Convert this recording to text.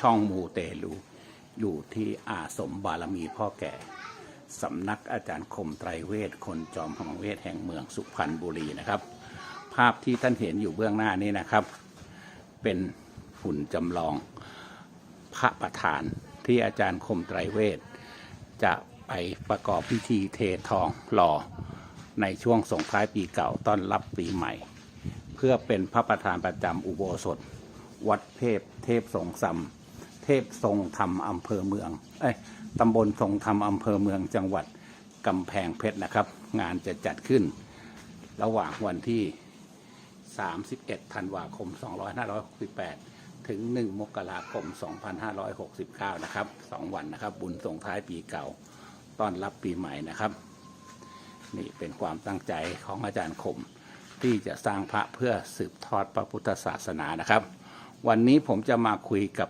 ช่องมูเตลูอยู่ที่อาสมบารมีพ่อแก่สำนักอาจารย์คมไตรเวทคนจอมพลังเวทแห่งเมืองสุพรรณบุรีนะครับ ภาพที่ท่านเห็นอยู่เบื้องหน้านี้นะครับ เป็นหุ่นจำลองพระประธานที่อาจารย์คมไตรเวทจะไปประกอบพิธีเททองหล่อในช่วงส่งท้ายปีเก่าต้อนรับปีใหม่ เพื่อเป็นพระประธานประจำอุโบสถ วัดเทพเทพทรงธรรม พทรงธรรมอำเภอเมืองเอ้ยตำบลทรงธรรมอำเภอเมืองจังหวัดกำแพงเพชรนะครับ งานจะจัดขึ้น ระหว่างวันที่ 31 ธันวาคม 2568 ถึง 1 มกราคม 2569 นะครับ 2 วันนะครับ บุญส่งท้ายปีเก่า ต้อนรับปีใหม่นะครับ นี่เป็นความตั้งใจของอาจารย์คมที่จะสร้างพระเพื่อสืบทอดพระพุทธศาสนานะครับ วันนี้ผมจะมาคุยกับ